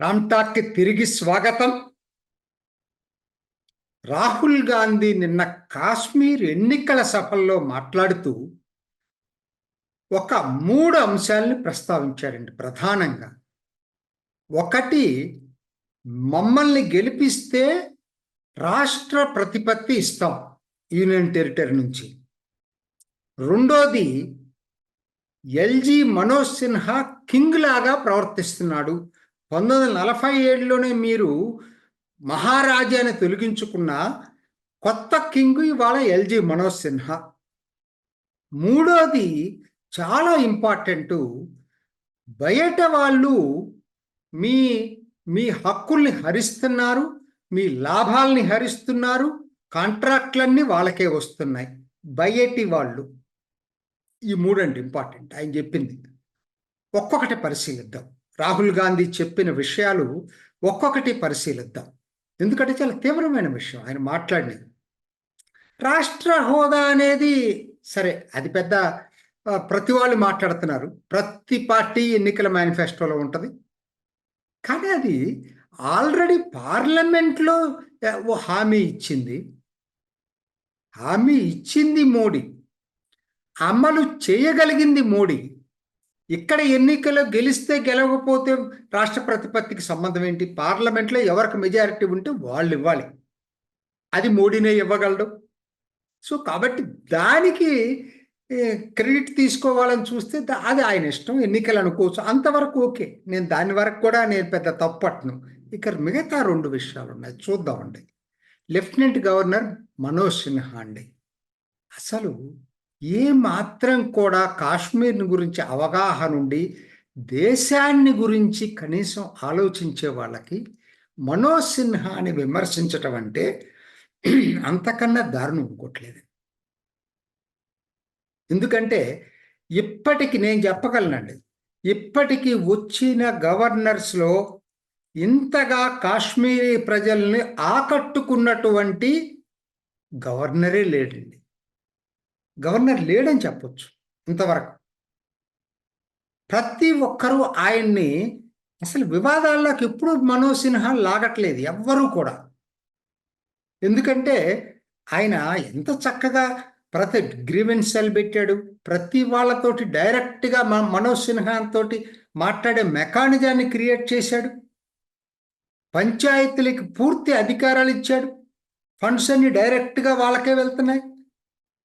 రామ్టాక్కి తిరిగి స్వాగతం. రాహుల్ గాంధీ నిన్న కాశ్మీర్ ఎన్నికల సభల్లో మాట్లాడుతూ ఒక మూడు అంశాలను ప్రస్తావించారండి ప్రధానంగా. ఒకటి మమ్మల్ని గెలిపిస్తే రాష్ట్ర ప్రతిపత్తి ఇస్తాం. యూనియన్ టెరిటరీ నుంచి. రెండోది ఎల్జీ మనోజ్ సిన్హా కింగ్ లాగా ప్రవర్తిస్తున్నాడు. పంతొమ్మిది వందల నలభై ఏడులోనే మీరు మహారాజాని తొలగించుకున్న కొత్త కింగ్ ఇవాళ ఎల్జీ మనోజ్ సిన్హా. మూడోది చాలా ఇంపార్టెంటు బయట వాళ్ళు మీ మీ హక్కుల్ని హరిస్తున్నారు మీ లాభాల్ని హరిస్తున్నారు కాంట్రాక్ట్లన్నీ వాళ్ళకే వస్తున్నాయి. బయటి వాళ్ళు. ఈ మూడండి ఇంపార్టెంట్. ఆయన చెప్పింది. ఒక్కొక్కటి పరిశీలిద్దాం. రాహుల్ గాంధీ చెప్పిన విషయాలు ఒక్కొక్కటి పరిశీలిద్దాం. ఎందుకంటే చాలా తీవ్రమైన విషయం. ఆయన మాట్లాడినది. రాష్ట్ర హోదా అనేది సరే అది పెద్ద ప్రతి వాళ్ళు మాట్లాడుతున్నారు. ప్రతి పార్టీ ఎన్నికల మేనిఫెస్టోలో ఉంటుంది. కానీ అది ఆల్రెడీ పార్లమెంట్లో ఓ హామీ ఇచ్చింది. హామీ ఇచ్చింది మోడీ. అమలు చేయగలిగింది మోడీ. ఇక్కడ ఎన్నికలు గెలిస్తే గెలవకపోతే రాష్ట్ర ప్రతిపత్తికి సంబంధం ఏంటి? పార్లమెంట్లో ఎవరికి మెజారిటీ ఉంటే వాళ్ళు ఇవ్వాలి. అది మోడీనే ఇవ్వగలడు. సో కాబట్టి దానికి క్రెడిట్ తీసుకోవాలని చూస్తే అది ఆయన ఇష్టం. ఎన్నికలు అనుకోవచ్చు. అంతవరకు ఓకే. నేను దాని వరకు కూడా నేను పెద్ద తప్పట్ను ఇక్కడ మిగతా రెండు విషయాలు ఉన్నాయి. చూద్దామండి. లెఫ్టినెంట్ గవర్నర్ మనోజ్ సిన్హా అండి. అసలు ఏ మాత్రం కూడా కాశ్మీర్ గురించి అవగాహన ఉండి దేశాన్ని గురించి కనీసం ఆలోచించే వాళ్ళకి మనోజ్ సిన్హాని విమర్శించటం అంటే అంతకన్నా దారుణం ఇంకోట్లేదు. ఎందుకంటే ఇప్పటికి నేను చెప్పగలనండి. ఇప్పటికీ వచ్చిన గవర్నర్స్లో ఇంతగా కాశ్మీరీ ప్రజల్ని ఆకట్టుకున్నటువంటి గవర్నరే లేడండి. గవర్నర్ లేడని చెప్పొచ్చు ఇంతవరకు. ప్రతి ఒక్కరూ ఆయన్ని అసలు వివాదాల్లోకి ఎప్పుడు మనోజ్ సిన్హా లాగట్లేదు ఎవ్వరూ కూడా. ఎందుకంటే ఆయన ఎంత చక్కగా ప్రతి గ్రీవెన్సల్ పెట్టాడు ప్రతి వాళ్ళతోటి డైరెక్ట్గా మనోజ్ సిన్హా తోటి మాట్లాడే మెకానిజాన్ని క్రియేట్ చేశాడు. పంచాయతీలకి పూర్తి అధికారాలు ఇచ్చాడు. ఫండ్స్ అన్ని డైరెక్ట్గా వాళ్ళకే వెళ్తున్నాయి.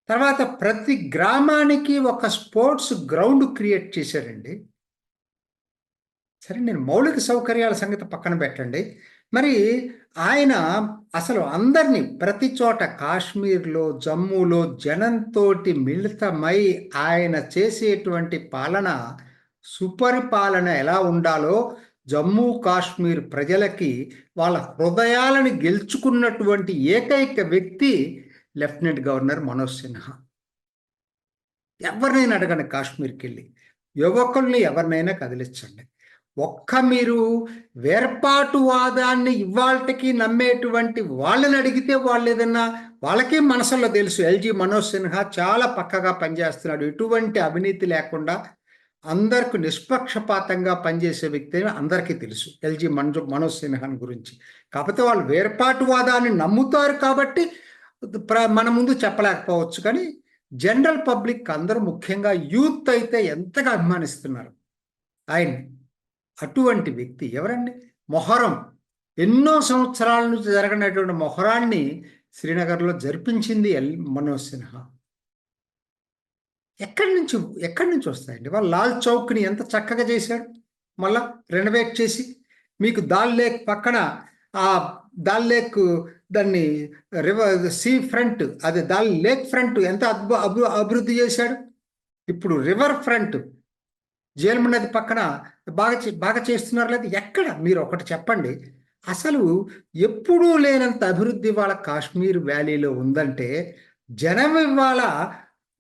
తర్వాత ప్రతి గ్రామానికి ఒక స్పోర్ట్స్ గ్రౌండ్ క్రియేట్ చేశారండి. సరే నేను మౌలిక సౌకర్యాల సంగతి పక్కన పెట్టండి. మరి ఆయన అసలు అందరినీ ప్రతి చోట కాశ్మీర్లో జమ్మూలో జనంతో మిళితమై ఆయన చేసేటువంటి పాలన సుపరిపాలన ఎలా ఉండాలో జమ్మూ కాశ్మీర్ ప్రజలకి వాళ్ళ హృదయాలను గెలుచుకున్నటువంటి ఏకైక వ్యక్తి లెఫ్టినెంట్ గవర్నర్ మనోజ్ సిన్హా. ఎవరినైనా అడగండి కాశ్మీర్కి వెళ్ళి యువకుల్ని ఎవరినైనా కదిలించండి. ఒక్క మీరు వేర్పాటువాదాన్ని ఇవాళకి నమ్మేటువంటి వాళ్ళని అడిగితే వాళ్ళు ఏదన్నా వాళ్ళకే మనసులో తెలుసు ఎల్జీ మనోజ్ సిన్హా చాలా పక్కగా పనిచేస్తున్నాడు. ఎటువంటి అవినీతి లేకుండా అందరికి నిష్పక్షపాతంగా పనిచేసే వ్యక్తి అందరికీ తెలుసు. ఎల్జీ మనో మనోజ్ సిన్హాన్ గురించి. కాకపోతే వాళ్ళు వేర్పాటువాదాన్ని నమ్ముతారు కాబట్టి మన ముందు చెప్పలేకపోవచ్చు. కానీ జనరల్ పబ్లిక్ అందరూ ముఖ్యంగా యూత్ అయితే ఎంతగా అభిమానిస్తున్నారు? ఆయన అటువంటి వ్యక్తి ఎవరండి? మొహరం. ఎన్నో సంవత్సరాల నుంచి జరగనటువంటి మొహరాన్ని శ్రీనగర్లో జరిపించింది ఎల్ మనోజ్ సిన్హా. ఎక్కడి నుంచి ఎక్కడి నుంచి వస్తాయండి? వాళ్ళు లాల్ చౌక్ని ఎంత చక్కగా చేశాడు? మళ్ళా రెనోవేట్ చేసి మీకు దాల్ లేక్ పక్కన ఆ దాల్ లేక్ దాన్ని రివర్ సీ ఫ్రంట్ అది దాల్ లేక్ ఫ్రంట్ ఎంత అద్భు అభి అభివృద్ధి చేశాడు? ఇప్పుడు రివర్ ఫ్రంట్ జేలమ నది పక్కన బాగా బాగా చేస్తున్నారు లేదు? ఎక్కడ? మీరు ఒకటి చెప్పండి. అసలు ఎప్పుడూ లేనంత అభివృద్ధి వాళ్ళ కాశ్మీర్ వ్యాలీలో ఉందంటే జనం ఇవాళ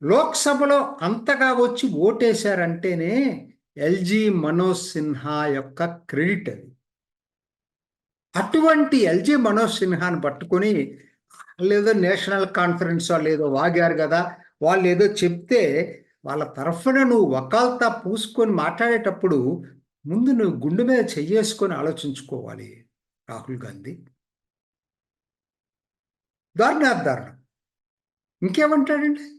లోక్సభలో అంతగా వచ్చి ఓటేశారంటేనే ఎల్జీ మనోజ్ సిన్హా యొక్క క్రెడిట్ అది. అటువంటి ఎల్జీ మనోజ్ సిన్హాను పట్టుకొని లేదో నేషనల్ కాన్ఫరెన్స్ వాళ్ళు ఏదో వాగారు కదా వాళ్ళు ఏదో చెప్తే వాళ్ళ తరఫున నువ్వు వకాల్తా పూసుకొని మాట్లాడేటప్పుడు ముందు నువ్వు గుండె మీద చెయ్యేసుకొని ఆలోచించుకోవాలి రాహుల్ గాంధీ. దారుణాత్ దారుణం ఇంకేమంటాడండి?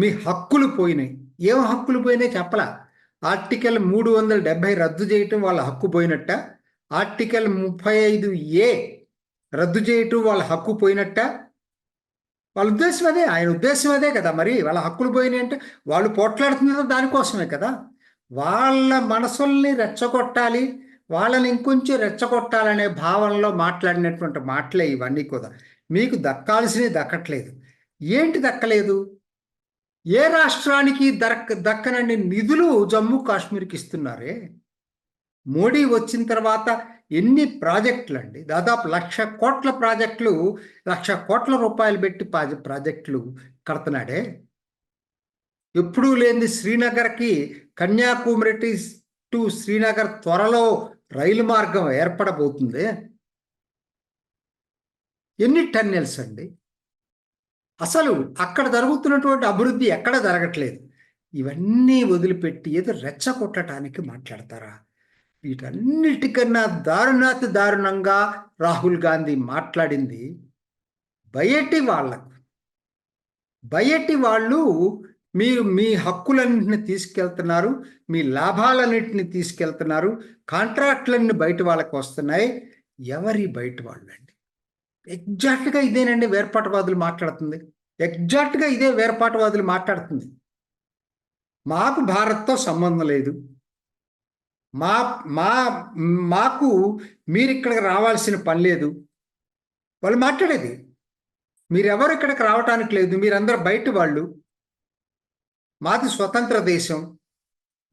మీ హక్కులు పోయినాయి. ఏం హక్కులు పోయినాయి చెప్పలా? ఆర్టికల్ మూడు వందల డెబ్బై రద్దు చేయటం వాళ్ళ హక్కు పోయినట్ట. ఆర్టికల్ ముప్పై ఐదు ఏ రద్దు చేయటం వాళ్ళ హక్కు పోయినట్ట. వాళ్ళ ఉద్దేశం అదే ఆయన ఉద్దేశం అదే కదా మరి. వాళ్ళ హక్కులు పోయినాయి అంటే వాళ్ళు పోట్లాడుతున్నదో దానికోసమే కదా. వాళ్ళ మనసుల్ని రెచ్చగొట్టాలి వాళ్ళని ఇంకొంచెం రెచ్చగొట్టాలనే భావనలో మాట్లాడినటువంటి మాటలే ఇవన్నీ కూడా. మీకు దక్కాల్సినవి దక్కట్లేదు. ఏంటి దక్కలేదు? ఏ రాష్ట్రానికి దక్క దక్కనని నిధులు జమ్మూ కాశ్మీర్కి ఇస్తున్నారే? మోడీ వచ్చిన తర్వాత ఎన్ని ప్రాజెక్టులు అండి దాదాపు లక్ష కోట్ల ప్రాజెక్టులు లక్ష కోట్ల రూపాయలు పెట్టి ప్రాజెక్టులు కడుతున్నాడే? ఎప్పుడూ లేని శ్రీనగర్కి కన్యాకుమారి టు శ్రీనగర్ త్వరలో రైలు మార్గం ఏర్పడబోతుంది. ఎన్ని టన్నెల్స్ అండి? అసలు అక్కడ జరుగుతున్నటువంటి అభివృద్ధి ఎక్కడ జరగట్లేదు. ఇవన్నీ వదిలిపెట్టి ఏదో రెచ్చగొట్టడానికి మాట్లాడతారా? వీటన్నిటికన్నా దారుణాతి దారుణంగా రాహుల్ గాంధీ మాట్లాడింది బయటి వాళ్ళకు బయటి వాళ్ళు మీరు మీ హక్కులన్నింటిని తీసుకెళ్తున్నారు మీ లాభాలన్నింటిని తీసుకెళ్తున్నారు కాంట్రాక్ట్లన్నీ బయట వాళ్ళకి వస్తున్నాయి. ఎవరి బయట వాళ్ళండి ఎగ్జాక్ట్గా ఇదేనండి వేర్పాటువాదులు మాట్లాడుతుంది. ఎగ్జాక్ట్గా ఇదే వేర్పాటువాదులు మాట్లాడుతుంది. మాకు భారత్తో సంబంధం లేదు. మా మా మాకు మీరు ఇక్కడికి రావాల్సిన పని లేదు. వాళ్ళు మాట్లాడేది. మీరెవరు ఇక్కడికి రావటానికి లేదు. మీరందరూ బయట వాళ్ళు. మాది స్వతంత్ర దేశం.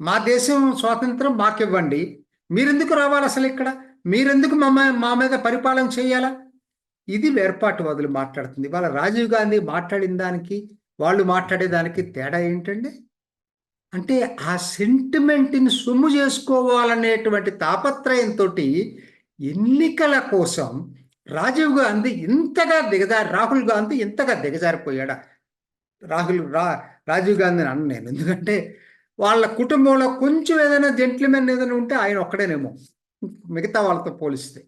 మా దేశం స్వాతంత్రం మాకివ్వండి. మీరెందుకు రావాలి అసలు ఇక్కడ? మీరెందుకు మా మా మీద పరిపాలన చేయాలా? ఇది వేర్పాటువాదులు మాట్లాడుతుంది. వాళ్ళ రాజీవ్ గాంధీ మాట్లాడిన దానికి వాళ్ళు మాట్లాడేదానికి తేడా ఏంటండి? అంటే ఆ సెంటిమెంట్ని సొమ్ము చేసుకోవాలనేటువంటి తాపత్రయంతో ఎన్నికల కోసం రాజీవ్ గాంధీ ఇంతగా దిగజారి రాహుల్ గాంధీ ఇంతగా దిగజారిపోయాడా? రాహుల్ రా రాజీవ్ గాంధీని అన్న నేను. ఎందుకంటే వాళ్ళ కుటుంబంలో కొంచెం ఏదైనా జెంట్లమెన్ ఏదైనా ఉంటే ఆయన ఒక్కడేనేమో. మిగతా వాళ్ళతో పోలిస్తే.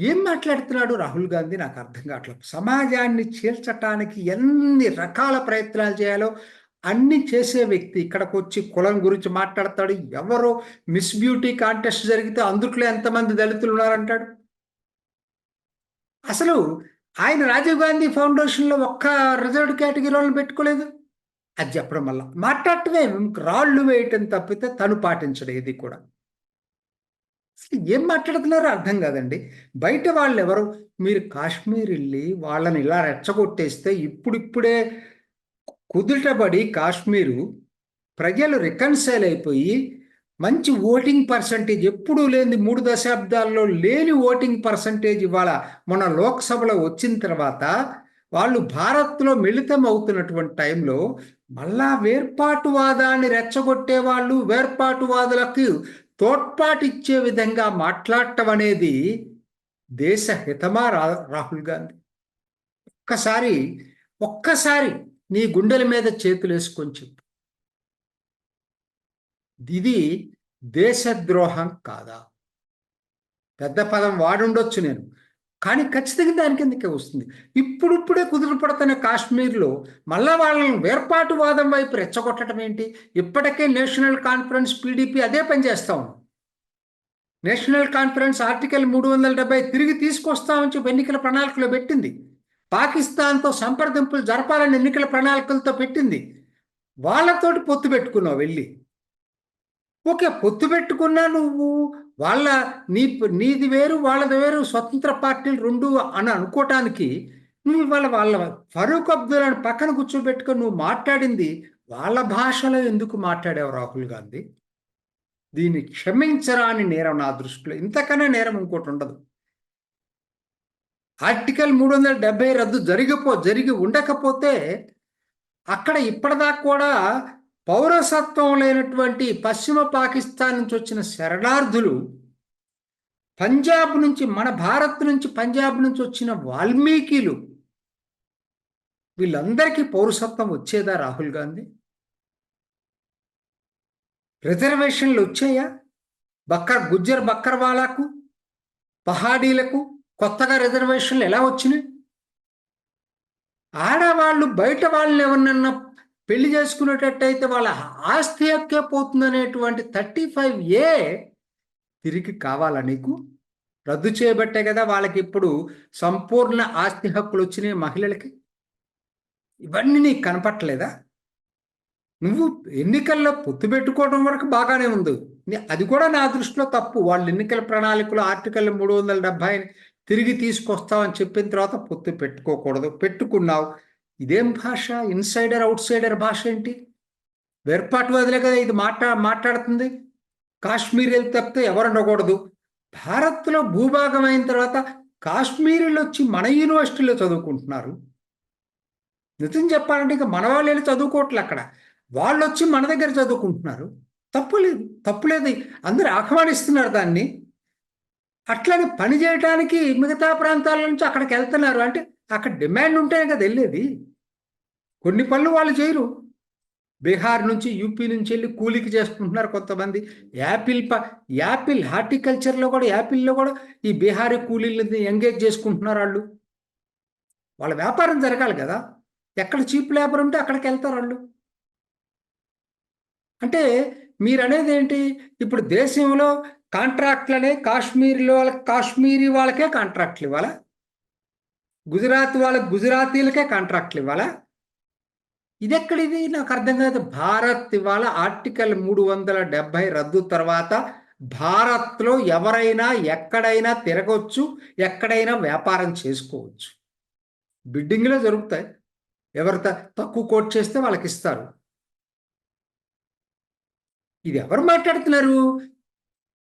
ఏం మాట్లాడుతున్నాడు రాహుల్ గాంధీ? నాకు అర్థం కావట్లేదు. సమాజాన్ని చీల్చటానికి ఎన్ని రకాల ప్రయత్నాలు చేయాలో అన్ని చేసే వ్యక్తి ఇక్కడికి వచ్చి కులం గురించి మాట్లాడతాడు. ఎవరో మిస్ బ్యూటీ కాంటెస్ట్ జరిగితే అందుట్లో ఎంతమంది దళితులు ఉన్నారంటాడు? అసలు ఆయన రాజీవ్ గాంధీ ఫౌండేషన్లో ఒక్క రిజర్వ్డ్ కేటగిరీలను పెట్టుకోలేదు? అది చెప్పడం వల్ల మాట్లాడటమే రాళ్ళు వేయటం తప్పితే తను పాటించడం ఇది కూడా. అసలు ఏం మాట్లాడుతున్నారో అర్థం కాదండి. బయట వాళ్ళు ఎవరు మీరు కాశ్మీర్ వెళ్ళి వాళ్ళని ఇలా రెచ్చగొట్టేస్తే ఇప్పుడిప్పుడే కుదుటబడి కాశ్మీరు ప్రజలు రికన్సైల్ అయిపోయి మంచి ఓటింగ్ పర్సంటేజ్ ఎప్పుడూ లేని మూడు దశాబ్దాల్లో లేని ఓటింగ్ పర్సంటేజ్ ఇవాళ మన లోక్సభలో వచ్చిన తర్వాత వాళ్ళు భారత్లో మిళితం అవుతున్నటువంటి టైంలో మళ్ళా వేర్పాటువాదాన్ని రెచ్చగొట్టే వాళ్ళు వేర్పాటువాదులకు తోడ్పాటిచ్చే విధంగా మాట్లాడటం అనేది దేశ హితమా రా రాహుల్ గాంధీ? ఒక్కసారి ఒక్కసారి నీ గుండెల మీద చేతులు వేసుకొని చెప్పు. ఇది దేశద్రోహం కాదా? పెద్ద పదం వాడుండొచ్చు నేను. కానీ ఖచ్చితంగా దాని కిందకే వస్తుంది. ఇప్పుడిప్పుడే కుదురు పడుతున్న కాశ్మీర్లో మళ్ళా వాళ్ళని వేర్పాటువాదం వైపు రెచ్చగొట్టడం ఏంటి? ఇప్పటికే నేషనల్ కాన్ఫరెన్స్ పీడీపీ అదే పనిచేస్తా ఉంది. నేషనల్ కాన్ఫరెన్స్ ఆర్టికల్ మూడు వందల డెబ్బై తిరిగి తీసుకొస్తామని చెప్పి ఎన్నికల ప్రణాళికలో పెట్టింది. పాకిస్తాన్తో సంప్రదింపులు జరపాలని ఎన్నికల ప్రణాళికలతో పెట్టింది. వాళ్ళతోటి పొత్తు పెట్టుకున్నావు వెళ్ళి. ఓకే పొత్తు పెట్టుకున్నా నువ్వు వాళ్ళ నీ నీది వేరు వాళ్ళది వేరు స్వతంత్ర పార్టీలు రెండు అని అనుకోవటానికి నువ్వు ఇవాళ వాళ్ళ ఫరూక్ అబ్దుల్లాని పక్కన కూర్చోబెట్టుకొని నువ్వు మాట్లాడింది వాళ్ళ భాషలో ఎందుకు మాట్లాడావు రాహుల్ గాంధీ? దీన్ని క్షమించరాని నేరం నా దృష్టిలో. ఇంతకన్నా నేరం ఇంకోటి ఉండదు. ఆర్టికల్ మూడు వందల డెబ్బై రద్దు జరిగిపో జరిగి ఉండకపోతే అక్కడ ఇప్పటిదాకా కూడా పౌరసత్వం లేనటువంటి పశ్చిమ పాకిస్తాన్ నుంచి వచ్చిన శరణార్థులు పంజాబ్ నుంచి మన భారత్ నుంచి పంజాబ్ నుంచి వచ్చిన వాల్మీకిలు వీళ్ళందరికీ పౌరసత్వం వచ్చేదా రాహుల్ గాంధీ? రిజర్వేషన్లు వచ్చాయా? బక్కర్ గుజ్జర్ బక్కర్వాలాకు పహాడీలకు కొత్తగా రిజర్వేషన్లు ఎలా వచ్చినాయి? ఆడవాళ్ళు బయట వాళ్ళని ఎవరినన్నా పెళ్ళి చేసుకునేటట్టయితే వాళ్ళ ఆస్తి హక్కే పోతుందనేటువంటి థర్టీ ఫైవ్ ఏ తిరిగి కావాలా నీకు? రద్దు చేయబట్టే కదా వాళ్ళకి ఇప్పుడు సంపూర్ణ ఆస్తి హక్కులు వచ్చినాయి మహిళలకి. ఇవన్నీ నీకు కనపట్టలేదా? నువ్వు ఎన్నికల్లో పొత్తు పెట్టుకోవడం వరకు బాగానే ఉంది. అది కూడా నా దృష్టిలో తప్పు. వాళ్ళు ఎన్నికల ప్రణాళికలో ఆర్టికల్ మూడు వందల డెబ్బై తిరిగి తీసుకొస్తామని చెప్పిన తర్వాత పొత్తు పెట్టుకోకూడదు. పెట్టుకున్నావు. ఇదేం భాష? ఇన్సైడర్ అవుట్ సైడర్ భాష ఏంటి? వేర్పాటు వదిలే కదా ఇది మాట్లా మాట్లాడుతుంది. కాశ్మీర్ వెళ్తే తప్పితే ఎవరు ఉండకూడదు. భారత్లో భూభాగం అయిన తర్వాత కాశ్మీరీలు వచ్చి మన యూనివర్సిటీలో చదువుకుంటున్నారు. నిజం చెప్పాలంటే ఇక మన వాళ్ళు వెళ్ళి చదువుకోవట్లే అక్కడ. వాళ్ళు వచ్చి మన దగ్గర చదువుకుంటున్నారు. తప్పు లేదు తప్పు లేదు. అందరూ ఆహ్వానిస్తున్నారు దాన్ని. అట్లనే పని చేయడానికి మిగతా ప్రాంతాల నుంచి అక్కడికి వెళ్తున్నారు. అంటే అక్కడ డిమాండ్ ఉంటేనే కదా వెళ్ళేది. కొన్ని పనులు వాళ్ళు చేయరు. బీహార్ నుంచి యూపీ నుంచి వెళ్ళి కూలికి చేసుకుంటున్నారు కొంతమంది. యాపిల్ ప యాపిల్ హార్టికల్చర్లో కూడా యాపిల్లో కూడా ఈ బీహారీ కూలీలని ఎంగేజ్ చేసుకుంటున్నారు వాళ్ళు. వాళ్ళ వ్యాపారం జరగాలి కదా. ఎక్కడ చీప్ లేబర్ ఉంటే అక్కడికి వెళ్తారు వాళ్ళు. అంటే మీరు అనేది ఏంటి? ఇప్పుడు దేశంలో కాంట్రాక్ట్లనే కాశ్మీర్లో వాళ్ళకి కాశ్మీరీ వాళ్ళకే కాంట్రాక్ట్లు ఇవ్వాలా? గుజరాత్ వాళ్ళకి గుజరాతీలకే కాంట్రాక్ట్లు ఇవ్వాలా? ఇదెక్కడిది? నాకు అర్థం కాదు. భారత్ ఇవాళ ఆర్టికల్ మూడు వందల డెబ్బై రద్దు తర్వాత భారత్లో ఎవరైనా ఎక్కడైనా తిరగవచ్చు ఎక్కడైనా వ్యాపారం చేసుకోవచ్చు. బిడ్డింగ్లో జరుగుతాయి. ఎవరు తక్కువ కోట్ చేస్తే వాళ్ళకి ఇస్తారు. ఇది ఎవరు మాట్లాడుతున్నారు?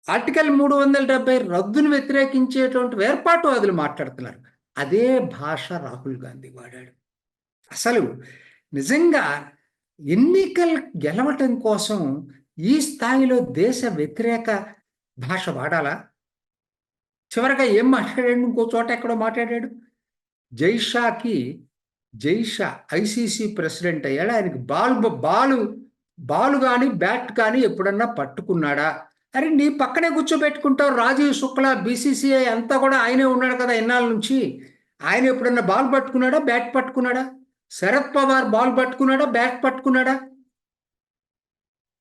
ఆర్టికల్ మూడు వందల డెబ్బై రద్దును వ్యతిరేకించేటువంటి వేర్పాటువాదులు మాట్లాడుతున్నారు. అదే భాష రాహుల్ గాంధీ వాడాడు. అసలు నిజంగా ఎన్నికలు గెలవటం కోసం ఈ స్థాయిలో దేశ వ్యతిరేక భాష వాడాలా? చివరగా ఏం మాట్లాడాడు? ఇంకో చోట ఎక్కడో మాట్లాడాడు. జైషాకి జైషా ఐసీసీ ప్రెసిడెంట్ అయ్యాడు. ఆయనకి బాల్ బాలు బాలు కానీ బ్యాట్ కానీ ఎప్పుడన్నా పట్టుకున్నాడా? అరే నీ పక్కనే కూర్చోబెట్టుకుంటావు రాజీవ్ శుక్లా బీసీసీఐ అంతా కూడా ఆయనే ఉన్నాడు కదా ఎన్నాళ్ళ నుంచి. ఆయన ఎప్పుడన్నా బాల్ పట్టుకున్నాడా బ్యాట్ పట్టుకున్నాడా? శరద్ పవార్ బాల్ పట్టుకున్నాడా బ్యాట్ పట్టుకున్నాడా?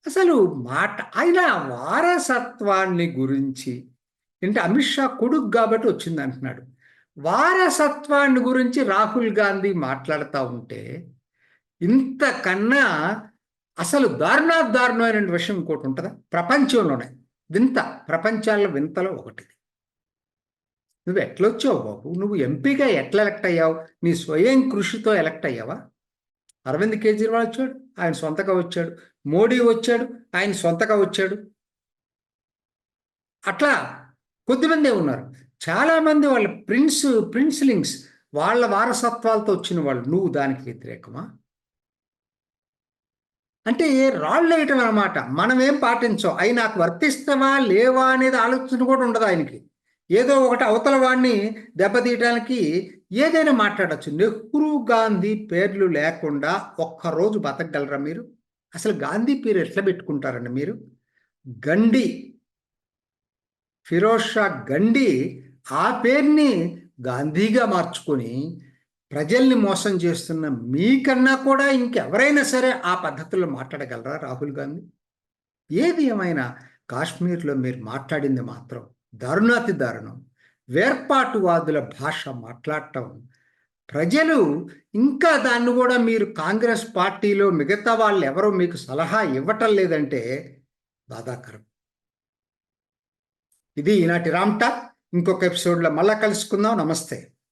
అసలు మాట ఆయన వారసత్వాన్ని గురించి అంటే అమిత్ షా కొడుకు కాబట్టి వచ్చింది అంటున్నాడు. వారసత్వాన్ని గురించి రాహుల్ గాంధీ మాట్లాడుతూ ఉంటే ఇంతకన్నా అసలు దారుణా దారుణమైన విషయం ఇంకోటి ఉంటుందా? ప్రపంచంలోనే. వింత ప్రపంచాల్లో వింతలో ఒకటిది. నువ్వు ఎట్లొచ్చావు బాబు? నువ్వు ఎంపీగా ఎట్లా ఎలక్ట్ అయ్యావు? నీ స్వయం కృషితో ఎలక్ట్ అయ్యావా? అరవింద్ కేజ్రీవాల్ వచ్చాడు ఆయన సొంతగా వచ్చాడు. మోడీ వచ్చాడు ఆయన సొంతగా వచ్చాడు. అట్లా కొద్దిమందే ఉన్నారు. చాలామంది వాళ్ళ ప్రిన్స్ ప్రిన్స్లింగ్స్ వాళ్ళ వారసత్వాలతో వచ్చిన వాళ్ళు. నువ్వు దానికి వ్యతిరేకమా? అంటే రాళ్ళు వేయటం అనమాట మనం ఏం పాటించం. అవి నాకు వర్తిస్తావా లేవా అనేది ఆలోచన కూడా ఉండదు ఆయనకి. ఏదో ఒకటి అవతల వాడిని దెబ్బతీయడానికి ఏదైనా మాట్లాడచ్చు. నెహ్రూ గాంధీ పేర్లు లేకుండా ఒక్కరోజు బతకగలరా మీరు? అసలు గాంధీ పేరు ఎట్లా పెట్టుకుంటారండి మీరు? గండి. ఫిరోజ్ షా గండి ఆ పేరుని గాంధీగా మార్చుకొని ప్రజల్ని మోసం చేస్తున్న మీకన్నా కూడా ఇంకెవరైనా సరే ఆ పద్ధతిలో మాట్లాడగలరా రాహుల్ గాంధీ? ఏది ఏమైనా కాశ్మీర్లో మీరు మాట్లాడింది మాత్రం దారుణాతి దారుణం. వేర్పాటువాదుల భాష మాట్లాడటం. ప్రజలు ఇంకా దాన్ని కూడా మీరు కాంగ్రెస్ పార్టీలో మిగతా వాళ్ళు ఎవరో మీకు సలహా ఇవ్వటం లేదంటే బాధాకరం. ఇది ఈనాటి రామ్టా ఇంకొక ఎపిసోడ్లో మళ్ళా కలుసుకుందాం. నమస్తే.